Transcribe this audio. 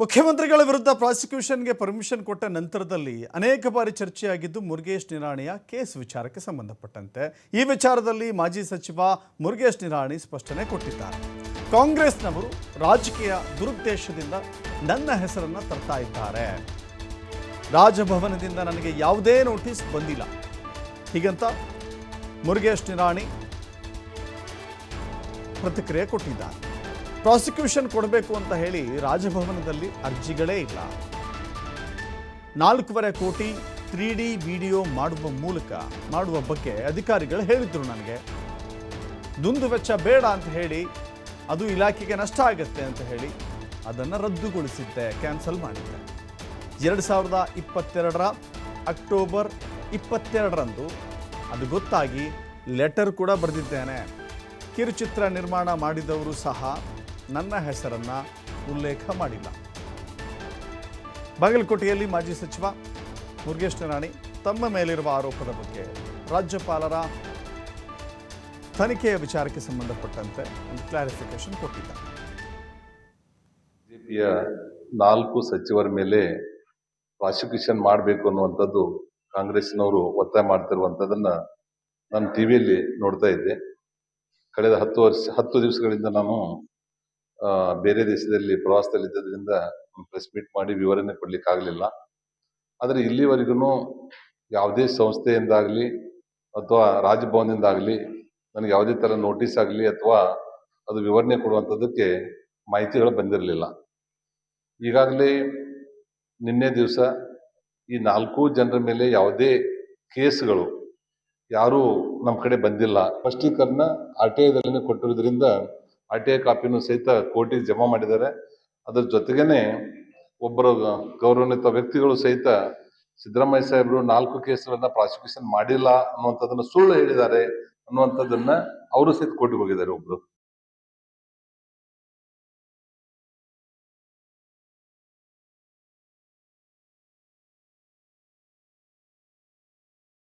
ಮುಖ್ಯಮಂತ್ರಿಗಳ ವಿರುದ್ಧ ಪ್ರಾಸಿಕ್ಯೂಷನ್ಗೆ ಪರ್ಮಿಷನ್ ಕೊಟ್ಟ ನಂತರದಲ್ಲಿ ಅನೇಕ ಬಾರಿ ಚರ್ಚೆಯಾಗಿದ್ದು ಮುರುಗೇಶ್ ನಿರಾಣಿಯ ಕೇಸ್ ವಿಚಾರಕ್ಕೆ ಸಂಬಂಧಪಟ್ಟಂತೆ. ಈ ವಿಚಾರದಲ್ಲಿ ಮಾಜಿ ಸಚಿವ ಮುರುಗೇಶ್ ನಿರಾಣಿ ಸ್ಪಷ್ಟನೆ ಕೊಟ್ಟಿದ್ದಾರೆ. ಕಾಂಗ್ರೆಸ್ನವರು ರಾಜಕೀಯ ದುರುದ್ದೇಶದಿಂದ ನನ್ನ ಹೆಸರನ್ನು ತರ್ತಾ ಇದ್ದಾರೆ. ರಾಜಭವನದಿಂದ ನನಗೆ ಯಾವುದೇ ನೋಟಿಸ್ ಬಂದಿಲ್ಲ. ಹೀಗಂತ ಮುರುಗೇಶ್ ನಿರಾಣಿ ಪ್ರತಿಕ್ರಿಯೆ ಕೊಟ್ಟಿದ್ದಾರೆ. ಪ್ರಾಸಿಕ್ಯೂಷನ್ ಕೊಡಬೇಕು ಅಂತ ಹೇಳಿ ರಾಜಭವನದಲ್ಲಿ ಅರ್ಜಿಗಳೇ ಇಲ್ಲ. ನಾಲ್ಕೂವರೆ ಕೋಟಿ ತ್ರೀ ಡಿ ವಿಡಿಯೋ ಮಾಡುವ ಮೂಲಕ, ಮಾಡುವ ಬಗ್ಗೆ ಅಧಿಕಾರಿಗಳು ಹೇಳಿದ್ರು ನನಗೆ. ದುಂದು ವೆಚ್ಚ ಬೇಡ ಅಂತ ಹೇಳಿ, ಅದು ಇಲಾಖೆಗೆ ನಷ್ಟ ಆಗುತ್ತೆ ಅಂತ ಹೇಳಿ ಅದನ್ನು ರದ್ದುಗೊಳಿಸಿದ್ದೆ, ಕ್ಯಾನ್ಸಲ್ ಮಾಡಿದ್ದೆ. ಎರಡು ಸಾವಿರದ ಇಪ್ಪತ್ತೆರಡರ ಅಕ್ಟೋಬರ್ ಇಪ್ಪತ್ತೆರಡರಂದು ಅದು ಗೊತ್ತಾಗಿ ಲೆಟರ್ ಕೂಡ ಬರೆದಿದ್ದೇನೆ. ಕಿರುಚಿತ್ರ ನಿರ್ಮಾಣ ಮಾಡಿದವರು ಸಹ ನನ್ನ ಹೆಸರನ್ನು ಉಲ್ಲೇಖ ಮಾಡಿಲ್ಲ. ಬಾಗಲಕೋಟೆಯಲ್ಲಿ ಮಾಜಿ ಸಚಿವ ಮುರುಗೇಶ್ ನಿರಾಣಿ ತಮ್ಮ ಮೇಲಿರುವ ಆರೋಪದ ಬಗ್ಗೆ ರಾಜ್ಯಪಾಲರ ತನಿಖೆಯ ವಿಚಾರಕ್ಕೆ ಸಂಬಂಧಪಟ್ಟಂತೆ ಒಂದು ಕ್ಲಾರಿಫಿಕೇಶನ್ ಕೊಟ್ಟಿದ್ದಾರೆ ಬಿಜೆಪಿಯ ನಾಲ್ಕು ಸಚಿವರ ಮೇಲೆ ಪ್ರಾಸಿಕ್ಯೂಷನ್ ಮಾಡಬೇಕು ಅನ್ನುವಂಥದ್ದು ಕಾಂಗ್ರೆಸ್ನವರು ಒತ್ತಾಯ ಮಾಡ್ತಿರುವಂಥದ್ದನ್ನು ನಾನು ಟಿವಿಯಲ್ಲಿ ನೋಡ್ತಾ ಇದ್ದೆ. ಕಳೆದ ಹತ್ತು ವರ್ಷ, ಹತ್ತು ದಿವಸಗಳಿಂದ ನಾನು ಬೇರೆ ದೇಶದಲ್ಲಿ ಪ್ರವಾಸದಲ್ಲಿದ್ದರಿಂದ ಪ್ರೆಸ್ ಮೀಟ್ ಮಾಡಿ ವಿವರಣೆ ಕೊಡ್ಲಿಕ್ಕೆ ಆಗಲಿಲ್ಲ ಆದರೆ ಇಲ್ಲಿವರೆಗೂ ಯಾವುದೇ ಸಂಸ್ಥೆಯಿಂದಾಗಲಿ ಅಥವಾ ರಾಜಭವನದಿಂದಾಗಲಿ ನನಗೆ ಯಾವುದೇ ಥರ ನೋಟಿಸ್ ಆಗಲಿ ಅಥವಾ ಅದು ವಿವರಣೆ ಕೊಡುವಂಥದ್ದಕ್ಕೆ ಮಾಹಿತಿಗಳು ಬಂದಿರಲಿಲ್ಲ. ಈಗಾಗಲೇ ನಿನ್ನೆ ದಿವಸ ಈ ನಾಲ್ಕು ಜನರ ಮೇಲೆ ಯಾವುದೇ ಕೇಸ್ಗಳು ಯಾರೂ ನಮ್ಮ ಕಡೆ ಬಂದಿಲ್ಲ. ಸ್ಪಷ್ಟೀಕರಣ ಐದಲ್ಲೇ ಕೊಟ್ಟಿರೋದ್ರಿಂದ ಆರ್ ಟಿ ಐ ಕಾಪಿನೂ ಸಹಿತ ಕೋರ್ಟಿಗೆ ಜಮಾ ಮಾಡಿದ್ದಾರೆ. ಅದರ ಜೊತೆಗೇನೆ ಒಬ್ಬರು ಗೌರವಾನ್ವಿತ ವ್ಯಕ್ತಿಗಳು ಸಹಿತ ಸಿದ್ದರಾಮಯ್ಯ ಸಾಹೇಬರು ನಾಲ್ಕು ಕೇಸ್ಗಳನ್ನ ಪ್ರಾಸಿಕ್ಯೂಷನ್ ಮಾಡಿಲ್ಲ ಅನ್ನುವಂಥದ್ದನ್ನ ಸುಳ್ಳು ಹೇಳಿದ್ದಾರೆ ಅನ್ನುವಂಥದ್ದನ್ನ ಅವರು ಸಹಿತ ಕೋರ್ಟಿಗೆ ಹೋಗಿದ್ದಾರೆ ಒಬ್ರು.